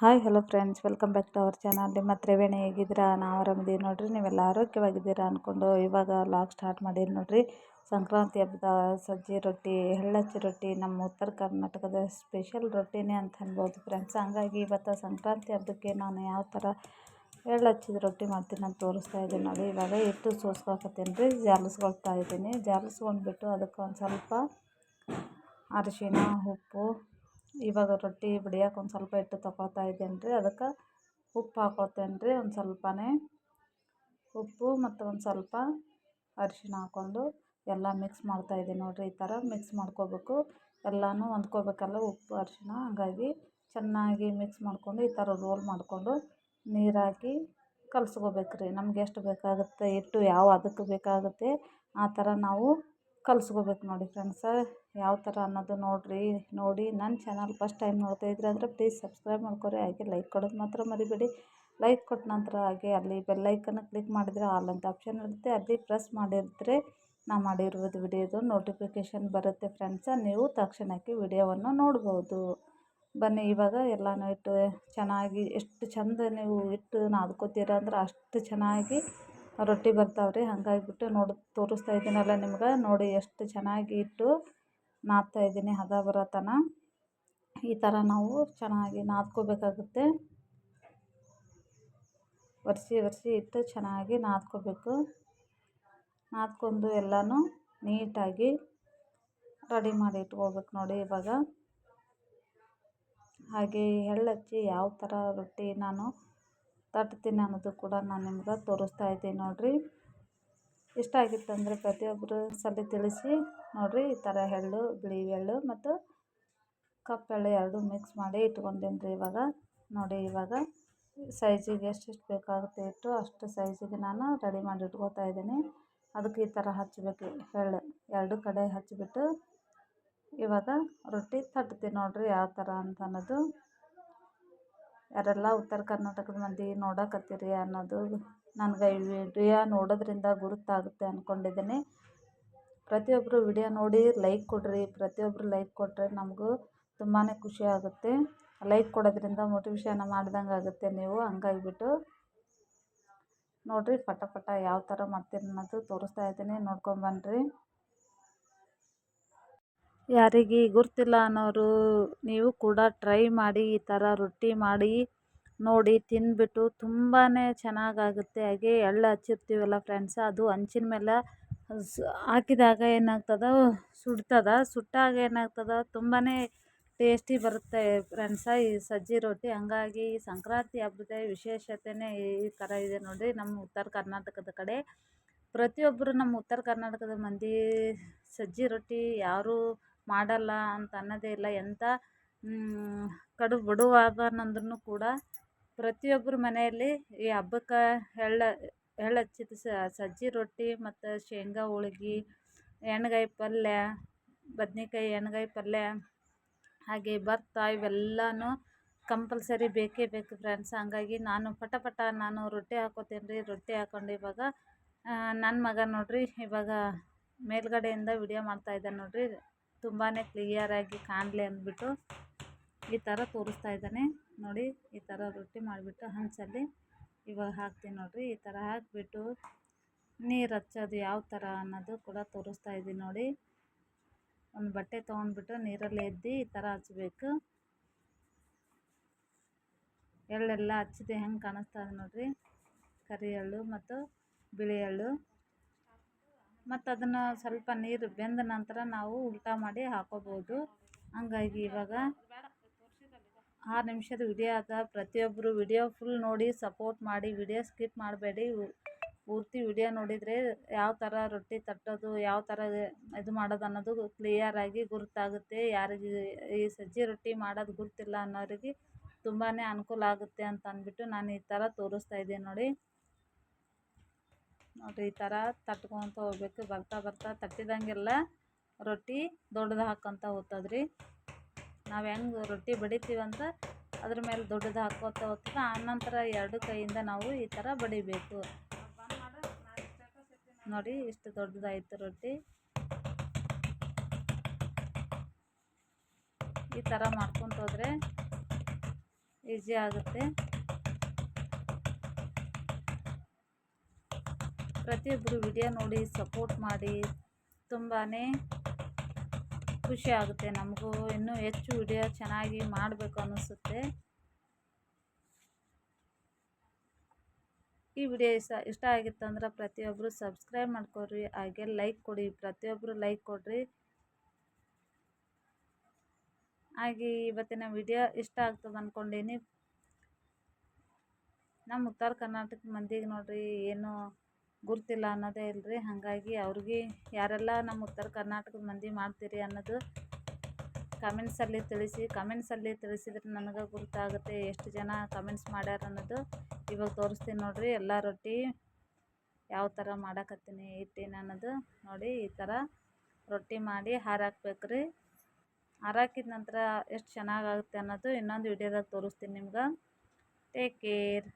Hi hello friends welcome back to our channel ನಿಮ್ಮ ತ್ರಿವೇಣಿ ಹೇಗಿದ್ದೀರಾ? ನಾವು ಆರಾಮಿದ್ದೀವಿ ನೋಡಿರಿ. ನೀವೆಲ್ಲ ಆರೋಗ್ಯವಾಗಿದ್ದೀರಾ ಅಂದ್ಕೊಂಡು ಇವಾಗ ಲಾಗ್ ಸ್ಟಾರ್ಟ್ ಮಾಡೀನಿ ನೋಡಿರಿ. ಸಂಕ್ರಾಂತಿ ಹಬ್ಬದ ಸಜ್ಜೆ ರೊಟ್ಟಿ ಎಳ್ಳಚ್ಚಿ ರೊಟ್ಟಿ, ನಮ್ಮ ಉತ್ತರ ಕರ್ನಾಟಕದ ಸ್ಪೆಷಲ್ ರೊಟ್ಟಿನೇ ಅಂತ ಅನ್ಬೋದು ಫ್ರೆಂಡ್ಸ್ ಹಂಗಾಗಿ ಇವತ್ತು ಸಂಕ್ರಾಂತಿ ಹಬ್ಬಕ್ಕೆ ನಾನು ಯಾವ ಥರ ಎಳ್ಳು ಹಚ್ಚಿದ ರೊಟ್ಟಿ ಮಾಡ್ತೀನಿ ಅಂತ ತೋರಿಸ್ತಾ ಇದ್ದೀನಿ ನೋಡಿ. ಇವಾಗ ಹಿಟ್ಟು ಸೋಸ್ಕೊಳ್ತೀನಿ ರೀ. ಜಾಲಿಸ್ಕೊಳ್ತಾ ಇದ್ದೀನಿ. ಜಾಲಿಸ್ಕೊಂಡ್ಬಿಟ್ಟು ಅದಕ್ಕೆ ಒಂದು ಸ್ವಲ್ಪ ಅರಿಶಿನ ಉಪ್ಪು ಇವಾಗ ರೊಟ್ಟಿ ಬಡಿಯಕ್ಕೆ ಒಂದು ಸ್ವಲ್ಪ ಹಿಟ್ಟು ತೊಗೊಳ್ತಾ ಇದ್ದೇನೆ ರೀ ಅದಕ್ಕೆ ಉಪ್ಪು ಹಾಕ್ಕೊಳ್ತೇನೆ ರೀ ಒಂದು ಸ್ವಲ್ಪನೇ ಉಪ್ಪು ಮತ್ತು ಒಂದು ಸ್ವಲ್ಪ ಅರ್ಶಿಣ ಹಾಕ್ಕೊಂಡು ಎಲ್ಲ ಮಿಕ್ಸ್ ಮಾಡ್ತಾಯಿದ್ದೀನಿ ನೋಡಿರಿ ಈ ಥರ ಮಿಕ್ಸ್ ಮಾಡ್ಕೋಬೇಕು. ಎಲ್ಲನೂ ಹೊಂದ್ಕೋಬೇಕಲ್ಲ ಉಪ್ಪು, ಅರ್ಶಿಣ, ಹಾಗಾಗಿ ಚೆನ್ನಾಗಿ ಮಿಕ್ಸ್ ಮಾಡಿಕೊಂಡು ಈ ಥರ ರೋಲ್ ಮಾಡಿಕೊಂಡು ನೀರಾಕಿ ಹಾಕಿ ರೀ ನಮ್ಗೆ ಎಷ್ಟು ಬೇಕಾಗುತ್ತೆ, ಹಿಟ್ಟು ಯಾವ ಅದಕ್ಕೆ ಬೇಕಾಗುತ್ತೆ, ಆ ಥರ ನಾವು ಕಲಸ್ಕೋಬೇಕು ನೋಡಿ ಫ್ರೆಂಡ್ಸ ಯಾವ ಥರ ಅನ್ನೋದು ನೋಡಿರಿ, ನೋಡಿ. ನನ್ನ ಚಾನಲ್ ಫಸ್ಟ್ ಟೈಮ್ ನೋಡ್ತಾ ಇದ್ರೆ ಅಂದರೆ ಪ್ಲೀಸ್ ಸಬ್ಸ್ಕ್ರೈಬ್ ಮಾಡ್ಕೊರಿ. ಹಾಗೆ ಲೈಕ್ ಕೊಡೋದು ಮಾತ್ರ ಮರಿಬೇಡಿ. ಲೈಕ್ ಕೊಟ್ಟ ನಂತರ ಹಾಗೆ ಅಲ್ಲಿ ಬೆಲ್ಲೈಕನ್ನು ಕ್ಲಿಕ್ ಮಾಡಿದರೆ ಆಲ್ ಅಂತ ಆಪ್ಷನ್ ಇರುತ್ತೆ. ಅಲ್ಲಿ ಪ್ರೆಸ್ ಮಾಡಿದ್ರೆ ನಾ ಮಾಡಿರುವುದು ವಿಡಿಯೋದು ನೋಟಿಫಿಕೇಷನ್ ಬರುತ್ತೆ ಫ್ರೆಂಡ್ಸ ನೀವು ತಕ್ಷಣಕ್ಕೆ ವಿಡಿಯೋವನ್ನು ನೋಡ್ಬೋದು. ಬನ್ನಿ, ಇವಾಗ ಎಲ್ಲನೂ ಇಟ್ಟು ಚೆನ್ನಾಗಿ ಎಷ್ಟು ಚೆಂದ ನೀವು ಇಟ್ಟು ನಾದ್ಕೋತೀರ ಅಂದ್ರೆ ಅಷ್ಟು ಚೆನ್ನಾಗಿ ರೊಟ್ಟಿ ಬರ್ತಾವೆ ರೀ ಹಂಗಾಗಿಬಿಟ್ಟು ನೋಡಿ, ತೋರಿಸ್ತಾ ಇದ್ದೀನಲ್ಲ ನಿಮ್ಗೆ. ನೋಡಿ ಎಷ್ಟು ಚೆನ್ನಾಗಿ ಇಟ್ಟು ನಾದ್ತಾ ಇದ್ದೀನಿ ಹದ ಬರೋತನ ಈ ಥರ ನಾವು ಚೆನ್ನಾಗಿ ನಾದ್ಕೋಬೇಕಾಗುತ್ತೆ. ಒರೆಸಿ ಒರೆಸಿ ಇಟ್ಟು ಚೆನ್ನಾಗಿ ನಾದ್ಕೋಬೇಕು. ನಾದ್ಕೊಂಡು ಎಲ್ಲನೂ ನೀಟಾಗಿ ರೆಡಿ ಮಾಡಿ ಇಟ್ಕೋಬೇಕು ನೋಡಿ ಇವಾಗ. ಹಾಗೆ ಎಳ್ಳಚ್ಚಿ ಯಾವ ಥರ ರೊಟ್ಟಿ ನಾನು ತಟ್ತೀನಿ ಅನ್ನೋದು ಕೂಡ ನಾನು ನಿಮ್ಗೆ ತೋರಿಸ್ತಾ ಇದ್ದೀನಿ ನೋಡಿರಿ. ಇಷ್ಟ ಆಗಿತ್ತು ಅಂದರೆ ಪ್ರತಿಯೊಬ್ಬರು ಸಲ ತಿಳಿಸಿ ನೋಡಿರಿ. ಈ ಥರ ಎಳ್ಳು, ಬಿಳಿ ಎಳ್ಳು ಮತ್ತು ಕಪ್ಪೆಳ್ಳು ಎರಡು ಮಿಕ್ಸ್ ಮಾಡಿ ಇಟ್ಕೊಂಡೀನಿ ರೀ ಇವಾಗ. ನೋಡಿ ಇವಾಗ ಸೈಜಿಗೆ ಎಷ್ಟೆಷ್ಟು ಬೇಕಾಗುತ್ತೆ ಇಟ್ಟು ಅಷ್ಟು ಸೈಜಿಗೆ ನಾನು ರೆಡಿ ಮಾಡಿ ಇಟ್ಕೋತಾ ಇದ್ದೀನಿ. ಅದಕ್ಕೆ ಈ ಥರ ಹಚ್ಚಬೇಕು ಎಳ್ಳು. ಎರಡು ಕಡೆ ಹಚ್ಚಿಬಿಟ್ಟು ಇವಾಗ ರೊಟ್ಟಿ ತಟ್ತೀನಿ ನೋಡಿರಿ ಯಾವ ಥರ ಅಂತ ಅನ್ನೋದು. ಯಾರೆಲ್ಲ ಉತ್ತರ ಕರ್ನಾಟಕದ ಮಂದಿ ನೋಡಕತ್ತೀರಿ ಅನ್ನೋದು ನನಗೆ ಈ ವಿಡಿಯೋ ನೋಡೋದ್ರಿಂದ ಗುರುತಾಗುತ್ತೆ ಅಂದ್ಕೊಂಡಿದ್ದೀನಿ ಪ್ರತಿಯೊಬ್ಬರು ವಿಡಿಯೋ ನೋಡಿ ಲೈಕ್ ಕೊಡಿರಿ ಪ್ರತಿಯೊಬ್ಬರು ಲೈಕ್ ಕೊಟ್ಟರೆ ನಮಗೂ ತುಂಬಾ ಖುಷಿ ಆಗುತ್ತೆ. ಲೈಕ್ ಕೊಡೋದ್ರಿಂದ ಮೋಟಿವೇಶನ್ ಮಾಡ್ದಂಗೆ ಆಗುತ್ತೆ ನೀವು, ಹಂಗಾಗಿಬಿಟ್ಟು ನೋಡಿರಿ ಪಟ ಪಟ ಯಾವ ಥರ ಮಾಡ್ತೀನಿ ಅನ್ನೋದು ತೋರಿಸ್ತಾ ಇದ್ದೀನಿ. ನೋಡ್ಕೊಂಬನ್ನಿರಿ ಯಾರಿಗೆ ಗೊತ್ತಿಲ್ಲ ಅನ್ನೋರು ನೀವು ಕೂಡ ಟ್ರೈ ಮಾಡಿ, ಈ ಥರ ರೊಟ್ಟಿ ಮಾಡಿ, ನೋಡಿ ತಿಂದ್ಬಿಟ್ಟು ತುಂಬಾ ಚೆನ್ನಾಗಾಗುತ್ತೆ. ಹಾಗೆ ಎಳ್ಳು ಹಚ್ಚಿರ್ತೀವಲ್ಲ ಫ್ರೆಂಡ್ಸ್ ಅದು ಹಂಚಿನ ಮೇಲೆ ಹಾಕಿದಾಗ ಏನಾಗ್ತದೆ ಸುಡ್ತದೆ, ಸುಟ್ಟಾಗ ಏನಾಗ್ತದೆ ತುಂಬಾ ಟೇಸ್ಟಿ ಬರುತ್ತೆ ಫ್ರೆಂಡ್ಸ ಈ ಸಜ್ಜಿ ರೊಟ್ಟಿ. ಹಂಗಾಗಿ ಈ ಸಂಕ್ರಾಂತಿ ಹಬ್ಬದ ವಿಶೇಷತೆಯೇ ಈ ಥರ ಇದೆ ನೋಡಿ ನಮ್ಮ ಉತ್ತರ ಕರ್ನಾಟಕದ ಕಡೆ. ಪ್ರತಿಯೊಬ್ಬರು ನಮ್ಮ ಉತ್ತರ ಕರ್ನಾಟಕದ ಮಂದಿ ಸಜ್ಜಿ ರೊಟ್ಟಿ ಯಾರೂ ಮಾಡಲ್ಲ ಅಂತ ಅನ್ನೋದೇ ಇಲ್ಲ. ಎಂಥ ಕಡು ಬಡವಾದನಂದ್ರೂ ಕೂಡ ಪ್ರತಿಯೊಬ್ಬರ ಮನೆಯಲ್ಲಿ ಈ ಹಬ್ಬಕ್ಕೆ ಎಳ್ಳು ಎಳ್ಳು ಹಚ್ಚಿದ ಸಜ್ಜಿ ರೊಟ್ಟಿ ಮತ್ತು ಶೇಂಗಾ ಹೋಳ್ಗಿ, ಎಣ್ಗಾಯಿ ಪಲ್ಯ, ಬದ್ನೆಕಾಯಿ ಎಣ್ಗಾಯಿ ಪಲ್ಯ, ಹಾಗೆ ಭತ್ತ ಇವೆಲ್ಲನೂ ಕಂಪಲ್ಸರಿ ಬೇಕೇ ಬೇಕು ಫ್ರೆಂಡ್ಸ್ ಹಂಗಾಗಿ ನಾನು ಪಟ ಪಟ ನಾನು ರೊಟ್ಟಿ ಹಾಕೋತೀನಿ ರೀ ರೊಟ್ಟಿ ಹಾಕ್ಕೊಂಡು ಇವಾಗ ನನ್ನ ಮಗ ನೋಡಿರಿ, ಇವಾಗ ಮೇಲುಗಡೆಯಿಂದ ವಿಡಿಯೋ ಮಾಡ್ತಾಯಿದ್ದಾನೆ ನೋಡಿರಿ. ತುಂಬಾ ಕ್ಲಿಯರಾಗಿ ಕಾಣಲಿ ಅಂದ್ಬಿಟ್ಟು ಈ ಥರ ತೋರಿಸ್ತಾ ಇದ್ದಾನೆ. ನೋಡಿ, ಈ ಥರ ರೊಟ್ಟಿ ಮಾಡಿಬಿಟ್ಟು ಹಂಚಲ್ಲಿ ಇವಾಗ ಹಾಕ್ತೀನಿ ನೋಡಿರಿ. ಈ ಥರ ಹಾಕಿಬಿಟ್ಟು ನೀರು ಹಚ್ಚೋದು ಯಾವ ಥರ ಅನ್ನೋದು ಕೂಡ ತೋರಿಸ್ತಾ ಇದ್ದೀನಿ ನೋಡಿ. ಒಂದು ಬಟ್ಟೆ ತೊಗೊಂಡ್ಬಿಟ್ಟು ನೀರಲ್ಲಿ ಎದ್ದು ಈ ಥರ ಹಚ್ಚಬೇಕು ಎಳ್ಳೆಲ್ಲ ಹಚ್ಚಿದೆ, ಹೆಂಗೆ ಕಾಣಿಸ್ತಾ ಇದೆ ನೋಡಿರಿ. ಕರಿ ಎಳ್ಳು ಮತ್ತು ಬಿಳಿ ಎಳ್ಳು. ಮತ್ತು ಅದನ್ನು ಸ್ವಲ್ಪ ನೀರು ಬೆಂದ ನಂತರ ನಾವು ಉಲ್ಟಾ ಮಾಡಿ ಹಾಕೋಬೋದು. ಹಂಗಾಗಿ ಇವಾಗ ಆರು ನಿಮಿಷದ ವಿಡಿಯೋ ಅದ ಪ್ರತಿಯೊಬ್ಬರು ವಿಡಿಯೋ ಫುಲ್ ನೋಡಿ ಸಪೋರ್ಟ್ ಮಾಡಿ, ವಿಡಿಯೋ ಸ್ಕಿಪ್ ಮಾಡಬೇಡಿ. ಪೂರ್ತಿ ವಿಡಿಯೋ ನೋಡಿದರೆ ಯಾವ ಥರ ರೊಟ್ಟಿ ತಟ್ಟೋದು, ಯಾವ ಥರ ಇದು ಮಾಡೋದು ಅನ್ನೋದು ಕ್ಲಿಯರಾಗಿ ಗುರುತಾಗುತ್ತೆ. ಯಾರಿಗೆ ಈ ಸಜ್ಜಿ ರೊಟ್ಟಿ ಮಾಡೋದು ಗುರುತಿಲ್ಲ ಅನ್ನೋರಿಗೆ ತುಂಬಾ ಅನುಕೂಲ ಆಗುತ್ತೆ ಅಂತ ಅಂದ್ಬಿಟ್ಟು ನಾನು ಈ ಥರ ತೋರಿಸ್ತಾ ಇದ್ದೀನಿ ನೋಡಿ. ನೋಡಿರಿ ಈ ಥರ ತಟ್ಕೊತ ಹೋಗ್ಬೇಕು. ಬರ್ತಾ ಬರ್ತಾ ತಟ್ಟಿದಂಗೆಲ್ಲ ರೊಟ್ಟಿ ದೊಡ್ಡದು ಹಾಕ್ಕೊತ ಹೋಗ್ತದ್ರಿ ನಾವು ಹೆಂಗೆ ರೊಟ್ಟಿ ಬಡಿತೀವಂತ ಅದ್ರ ಮೇಲೆ ದೊಡ್ಡದು ಹಾಕ್ಕೊತ ಹೋಗ್ತದೆ ಆನಂತರ ಎರಡು ಕೈಯಿಂದ ನಾವು ಈ ಥರ ಬಡಿಬೇಕು. ನೋಡಿ ಇಷ್ಟು ದೊಡ್ಡದಾಯ್ತು ರೊಟ್ಟಿ. ಈ ಥರ ಮಾಡ್ಕೊತ ಹೋದರೆ ಈಸಿ ಆಗುತ್ತೆ. ಪ್ರತಿಯೊಬ್ಬರು ವಿಡಿಯೋ ನೋಡಿ ಸಪೋರ್ಟ್ ಮಾಡಿ ತುಂಬಾ ಖುಷಿ ಆಗುತ್ತೆ ನಮಗೂ. ಇನ್ನೂ ಹೆಚ್ಚು ವಿಡಿಯೋ ಚೆನ್ನಾಗಿ ಮಾಡಬೇಕು ಅನ್ನಿಸುತ್ತೆ. ಈ ವಿಡಿಯೋ ಇಷ್ಟ ಇಷ್ಟ ಆಗಿತ್ತಂದ್ರೆ ಪ್ರತಿಯೊಬ್ಬರು ಸಬ್ಸ್ಕ್ರೈಬ್ ಮಾಡ್ಕೊಳ್ರಿ, ಹಾಗೆ ಲೈಕ್ ಕೊಡಿ ಪ್ರತಿಯೊಬ್ಬರು ಲೈಕ್ ಕೊಡ್ರಿ. ಹಾಗೆ ಇವತ್ತಿನ ವಿಡಿಯೋ ಇಷ್ಟ ಆಗ್ತದೆ ಅಂದ್ಕೊಂಡೀನಿ ನಮ್ಮ ಉತ್ತರ ಕರ್ನಾಟಕ ಮಂದಿಗೆ ನೋಡ್ರಿ, ಏನು ಗುರ್ತಿಲ್ಲ ಅನ್ನೋದೇ ಇಲ್ಲರಿ ಹಾಗಾಗಿ ಅವ್ರಿಗೆ ಯಾರೆಲ್ಲ ನಮ್ಮ ಉತ್ತರ ಕರ್ನಾಟಕದ ಮಂದಿ ಮಾಡ್ತೀರಿ ಅನ್ನೋದು ಕಮೆಂಟ್ಸಲ್ಲಿ ತಿಳಿಸಿ ಕಮೆಂಟ್ಸಲ್ಲಿ ತಿಳಿಸಿದ್ರೆ ನನಗೆ ಗುರ್ತಾಗುತ್ತೆ ಎಷ್ಟು ಜನ ಕಮೆಂಟ್ಸ್ ಮಾಡ್ಯಾರ ಅನ್ನೋದು ಇವಾಗ ತೋರಿಸ್ತೀನಿ ನೋಡಿರಿ. ಎಲ್ಲ ರೊಟ್ಟಿ ಯಾವ ಥರ ಮಾಡಕತ್ತೀನಿ, ಇಟ್ಟಿನ ಅನ್ನೋದು ನೋಡಿ, ಈ ಥರ ರೊಟ್ಟಿ ಮಾಡಿ ಹಾರಾಕ್ಬೇಕು ರೀ ಹಾರಾಕಿದ ನಂತರ ಎಷ್ಟು ಚೆನ್ನಾಗಾಗುತ್ತೆ ಅನ್ನೋದು ಇನ್ನೊಂದು ವಿಡಿಯೋದಾಗ ತೋರಿಸ್ತೀನಿ ನಿಮ್ಗೆ. Take care